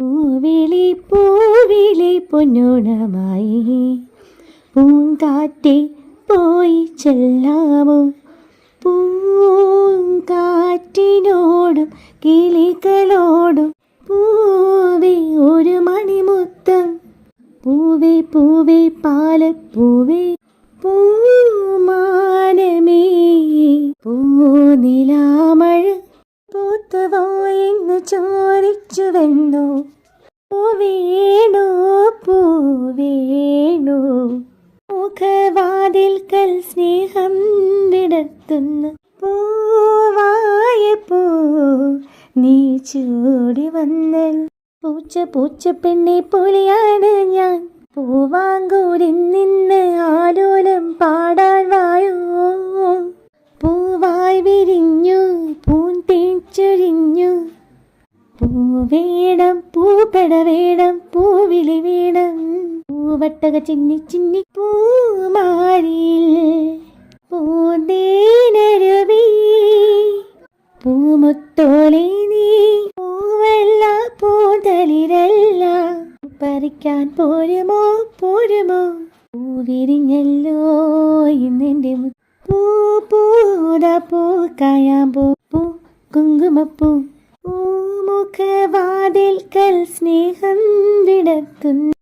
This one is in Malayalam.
പൂവിളി പൂവിളി പൊന്നോണമായി. പൂങ്കാറ്റെ പോയി ചെല്ലാമോ? പൂങ്കാറ്റിനോടും കിളികളോടും പൂവേ ഒരു മണിമുത്തം. പൂവേ പൂവേ പാലപ്പൂവേ പൂമാനമേ. പൂത്തുവോ ചോദിച്ചു വെണ്ണു പൂവേണു പൂവേണു മുഖവാതിൽക്കൽ സ്നേഹം വിടത്തുന്നു പൂവായ പൂ നീ ചൂടി വന്നൽ. പൂച്ച പൂച്ച പെണ്ണെ പോലെയാണ് ഞാൻ. പൂവാങ്കൂരിൽ പൂവേണം പൂപ്പട വേണം പൂവിളി വേണം. പൂവട്ടക ചിന്നി ചിന്നി പൂമാരിൽ പൂന്തേനരുവി. പൂമുത്തോളെ നീ പൂവല്ല പൂതളിരല്ല പറിക്കാൻ പോരുമോ പോരുമോ? പൂവിരിഞ്ഞല്ലോ ഇന്നെന്റെ പൂ പൂത പൂ കായാമ്പൂ പൂ കുങ്കുമപ്പൂ. പൂമുഖവാതിൽക്കൽ സ്നേഹം വിടത്തുന്നു